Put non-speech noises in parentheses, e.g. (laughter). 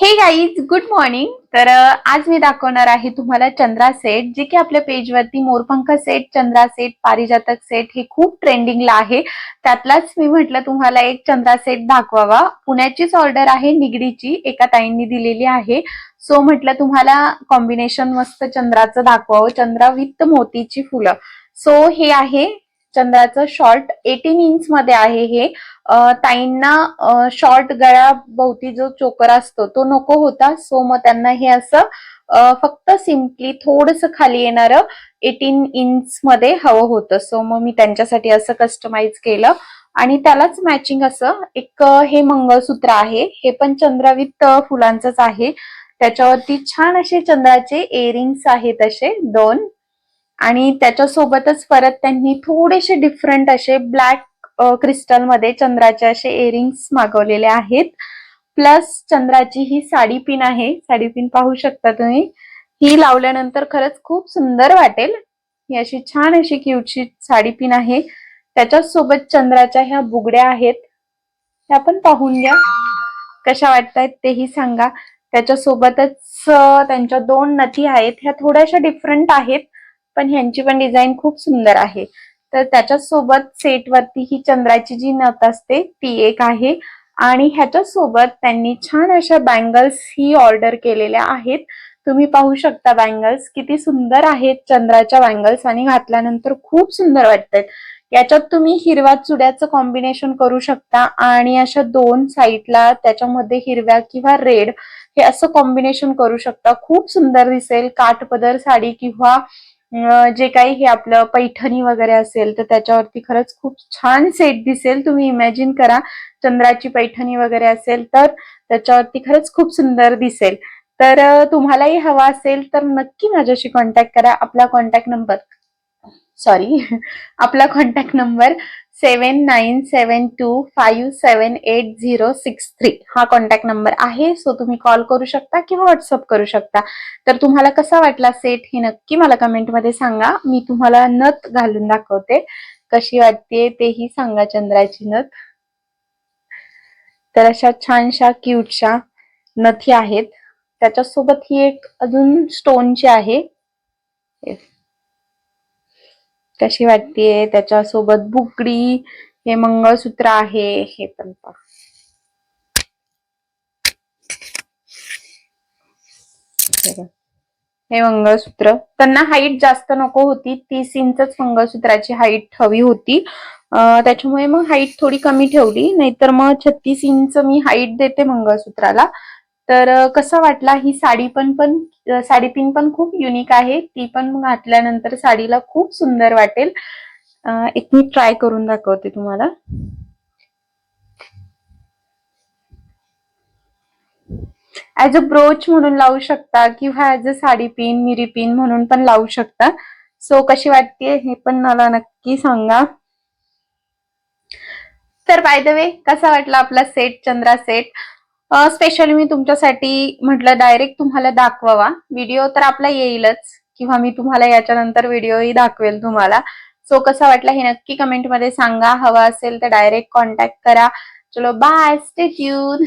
हे guys good morning तर आज मी दाखवणार आहे तुम्हाला चंद्रा सेट जे की आपल्या पेजवरती मोरपंख सेट चंद्रा सेट पारिजातक सेट हे खूप ट्रेंडिंगला आहे. त्यातलाच मी म्हटलं तुम्हाला एक चंद्रा सेट दाखवावा. पुण्याचीच ऑर्डर आहे निगडीची एका ताईंनी दिलेली आहे. सो म्हटलं तुम्हाला कॉम्बिनेशन मस्त चंद्राचं दाखवावं चंद्रा विथ मोतीची फुलं. सो हे आहे चंद्राचं शॉर्ट एटीन इंच मध्ये आहे हे. ताईंना शॉर्ट गळ्या भोवती जो चोकर असतो तो नको होता. सो मग त्यांना हे असं फक्त सिम्पली थोडस खाली येणार एटीन इंच मध्ये हवं होतं. सो मग मी त्यांच्यासाठी असं कस्टमाइज केलं. आणि त्यालाच मॅचिंग असं एक हे मंगळसूत्र आहे. हे पण चंद्रावित फुलांचंच आहे. त्याच्यावरती छान असे चंद्राचे इयरिंग्स आहेत असे दोन. आणि त्याच्यासोबतच परत त्यांनी थोडेसे डिफरंट असे ब्लॅक क्रिस्टलमध्ये चंद्राचे असे इयरिंग्स मागवलेले आहेत. प्लस चंद्राची ही साडी पिन आहे. साडी पिन पाहू शकता तुम्ही. ही लावल्यानंतर खरंच खूप सुंदर वाटेल. ही अशी छान अशी क्यूटची साडी पिन आहे. त्याच्याच सोबत चंद्राच्या ह्या बुगड्या आहेत. त्या पण पाहून घ्या. कशा वाटतायत तेही सांगा. त्याच्यासोबतच त्यांच्या दोन नथी आहेत. ह्या थोड्याशा डिफरंट आहेत. पण ह्यांची पण डिझाईन खूप सुंदर आहे. तर त्याच्यासोबत सेटवरती ही चंद्राची जी नथ असते ती एक आहे. आणि ह्याच्यासोबत त्यांनी छान अशा बँगल्स ही ऑर्डर केलेल्या आहेत. तुम्ही पाहू शकता बँगल्स किती सुंदर आहेत चंद्राच्या बँगल्स आणि घातल्यानंतर खूप सुंदर वाटतात. याच्यात तुम्ही हिरव्या चुड्याचं कॉम्बिनेशन करू शकता आणि अशा दोन साईडला त्याच्यामध्ये हिरव्या किंवा रेड हे असं कॉम्बिनेशन करू शकता. खूप सुंदर दिसेल. काठपदर साडी किंवा जे काही हे आपलं पैठणी वगैरे असेल तर त्याच्यावरती खरंच खूप छान सेट दिसेल. तुम्ही इमॅजिन करा चंद्राची पैठणी वगैरे असेल तर त्याच्यावरती खरंच खूप सुंदर दिसेल. तर तुम्हालाही हवा असेल तर नक्की माझ्याशी कॉन्टॅक्ट करा. आपला कॉन्टॅक्ट नंबर सॉरी (laughs) आपला contact number seven nine seven two five seven eight zero six three हा कॉन्टॅक्ट नंबर आहे सो तुम्ही कॉल करू शकता किंवा व्हॉट्सअप करू शकता. तर तुम्हाला कसा वाटला सेट हे नक्की मला कमेंटमध्ये सांगा. मी तुम्हाला नथ घालून दाखवते. कशी वाटते तेही सांगा चंद्राची नथ. तर अशा छानशा क्यूटशा नथी आहेत. त्याच्यासोबत ही एक अजून स्टोनची आहे. कशी वाटतेय त्याच्यासोबत बुकडी हे मंगळसूत्र आहे हे पण पहा. हे मंगळसूत्र. त्यांना हाईट जास्त नको होती तीस इंचच मंगळसूत्राची हाईट हवी होती. त्याच्यामुळे मग हाईट थोडी कमी ठेवली नाहीतर मग छत्तीस इंच मी हाईट देते मंगळसूत्राला. तर कसं कसा वाटला? ही साडी पण पण साडी पिन पण खूप युनिक आहे. ती पण घातल्यानंतर साडीला खूप सुंदर वाटेल. एक मी ट्राय करून दाखवते तुम्हाला. ऍज अ ब्रोच म्हणून लावू शकता किंवा ऍज अ साडी पिन मिरी पिन म्हणून पण लावू शकता. सो कशी वाटते हे पण मला नक्की सांगा. तर बाय द वे कसा वाटला आपला सेट चंद्रा सेट स्पेशली मी तुमच्यासाठी म्हटलं डायरेक्ट तुम्हाला दाखवावा. व्हिडिओ तर आपला येईलच किंवा मी तुम्हाला याच्यानंतर व्हिडिओही दाखवेल तुम्हाला. सो कसा वाटला हे नक्की कमेंटमध्ये सांगा. हवा असेल तर डायरेक्ट कॉन्टॅक्ट करा. चलो बाय स्टे ट्यून